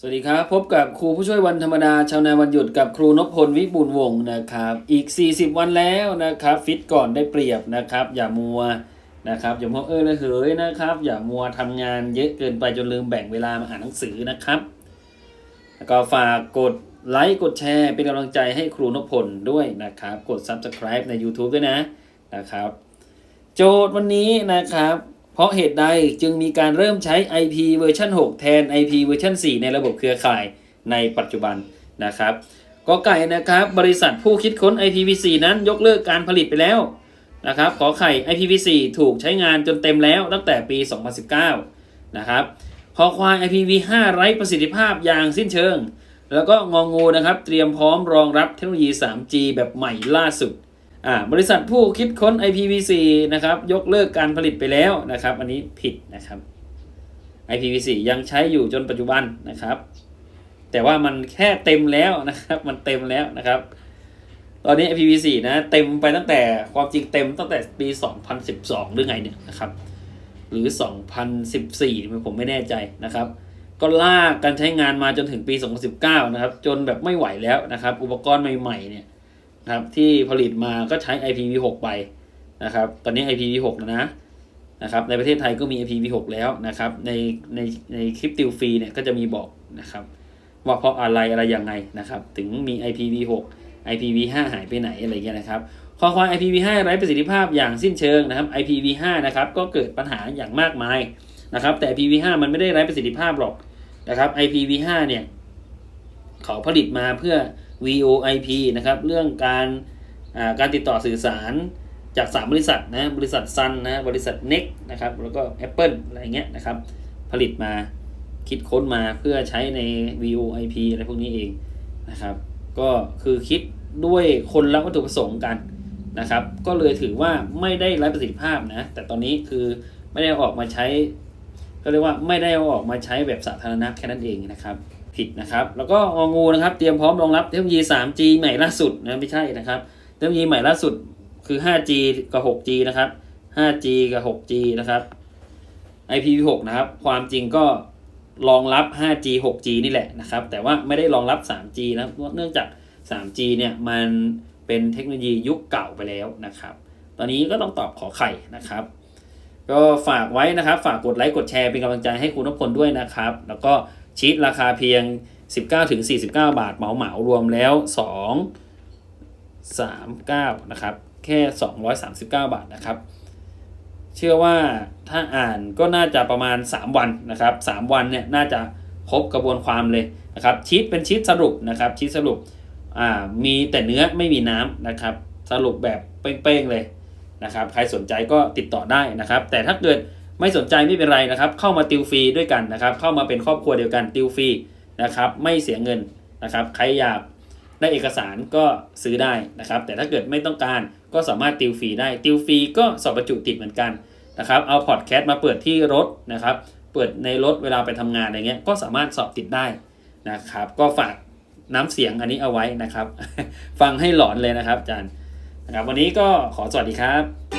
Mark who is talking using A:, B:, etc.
A: สวัสดีครับ พบกับครูผู้ช่วยวันธรรมดาชาวนาวันหยุดกับครูนพพลวิบูลย์วงศ์นะครับ อีก 40 วันแล้วนะครับ ฟิตก่อนได้เปรียบนะครับ อย่ามัวนะครับอย่ามัวเออเลยเหยนะครับ อย่ามัวทำงานเยอะเกินไปจนลืมแบ่งเวลามาอ่านหนังสือนะครับ แล้วก็ฝากกดไลค์กดแชร์เป็นกำลังใจให้ครูนพพลด้วยนะครับ กด Subscribe ใน YouTube ด้วยนะนะครับ โจทย์วันนี้นะครับ เพราะเหตุใดจึงมีการเริ่มใช้ IP เวอร์ชัน6 แทน IP เวอร์ชัน4 ในระบบเครือข่ายในปัจจุบันนะครับกอไก่นะครับ บริษัทผู้คิดค้น IPv4 นั้นยกเลิกการผลิตไปแล้วนะครับขอไข่ IPv4 ถูกใช้งานจนเต็มแล้วตั้งแต่ปี 2019 นะครับคอควาย IPv5 ไร้ประสิทธิภาพอย่างสิ้นเชิง แล้วก็งองงูนะครับ เตรียมพร้อมรองรับเทคโนโลยี 3G แบบใหม่ล่าสุด อ่าบริษัทผู้คิดค้น IPv4 นะครับยกเลิกการผลิตไปแล้วนะครับ อันนี้ผิดนะครับ IPv4 ยังใช้อยู่จนปัจจุบันนะครับ แต่ว่ามันแค่เต็มแล้วนะครับ มันเต็มแล้วนะครับ ตอนนี้ IPv4 นะเต็มไปตั้งแต่ความจริงเต็มตั้งแต่ปี 2012 หรือไงเนี่ยนะครับ หรือ 2014ผมไม่แน่ใจนะครับ ก็ลากการใช้งานมาจนถึงปี 2019 นะครับ จนแบบไม่ไหวแล้วนะครับ อุปกรณ์ใหม่ๆเนี่ย นะครับ ที่ผลิตมาก็ใช้ IPv6 ไปนะครับ ตอนนี้ IPv6 แล้วนะนะครับ ในประเทศไทยก็มี IPv6 แล้วนะครับ ในในในคลิปติวฟรีเนี่ยก็จะมีบอกนะครับ ว่าเพราะอะไรอะไรยังไงนะครับ ถึงมี IPv6 IPv5 หายไปไหนอะไรเงี้ยนะครับข้อความ IPv5 ไร้ประสิทธิภาพอย่างสิ้นเชิงนะครับ IPv5 นะครับก็เกิดปัญหาอย่างมากมายนะครับ แต่ IPv5 มันไม่ได้ไร้ประสิทธิภาพหรอกนะครับ IPv5 เนี่ยเขาผลิตมาเพื่อ VoIP นะครับ เรื่องการการติดต่อสื่อสารจาก 3 บริษัทนะ บริษัท Sun นะ บริษัท NEC นะครับ แล้วก็ Apple อะไรเงี้ยนะครับ ผลิตมาคิดค้นมาเพื่อใช้ใน VoIP อะไรพวกนี้เองนะครับ ก็คือคิดด้วยคนละวัตถุประสงค์กันนะครับ ก็เลยถือว่าไม่ได้ไร้ประสิทธิภาพนะ แต่ตอนนี้คือไม่ได้ออกมาใช้ ก็เรียกว่าไม่ได้ออกมาใช้แบบสาธารณะแค่นั้นเองนะครับ ผิดนะครับ แล้วก็งองูนะครับ เตรียมพร้อมรองรับเทคโนโลยี 3G ใหม่ล่าสุดนะไม่ใช่นะครับ เทคโนโลยีใหม่ล่าสุดคือ 5G กับ 6G นะครับ 5G กับ 6G นะครับ IPv6 นะครับ ความจริงก็รองรับ 5G 6G นี่แหละนะครับ แต่ว่าไม่ได้รองรับ 3G นะ เนื่องจาก 3G เนี่ยมันเป็นเทคโนโลยียุคเก่าไปแล้วนะครับ ตอนนี้ก็ต้องตอบขอไข่นะครับ ก็ฝากไว้นะครับ ฝากกดไลค์ กดแชร์เป็นกำลังใจให้คุณนพพลด้วยนะครับ แล้วก็ ชีตราคาเพียง 19ถึง49 บาทเหมาเหมารวมแล้ว 2 39 นะครับ แค่ 239 บาทนะครับ เชื่อว่าถ้าอ่านก็น่าจะประมาณ 3 วันนะครับ 3 วันเนี่ยน่าจะครบกระบวนความเลยนะครับชีตเป็นชีตสรุปนะครับชีตสรุปอ่ามีแต่เนื้อไม่มีน้ำนะครับ สรุปแบบเป้งๆเลยนะครับ ใครสนใจก็ติดต่อได้นะครับ แต่ถ้าเกิด ไม่สนใจไม่เป็นไรนะครับ เข้ามาติวฟรีด้วยกันนะครับ เข้ามาเป็นครอบครัวเดียวกันติวฟรีนะครับ ไม่เสียเงินนะครับ ใครอยากได้เอกสารก็ซื้อได้นะครับ แต่ถ้าเกิดไม่ต้องการก็สามารถติวฟรีได้ติวฟรีก็สอบบรรจุติดเหมือนกันนะครับเอาพอดแคสต์มาเปิดที่รถนะครับ เปิดในรถเวลาไปทำงานอะไรเงี้ยก็สามารถสอบติดได้นะครับ ก็ฝากน้ำเสียงอันนี้เอาไว้นะครับ ฟังให้หลอนเลยนะครับอาจารย์นะครับ วันนี้ก็ขอสวัสดีครับ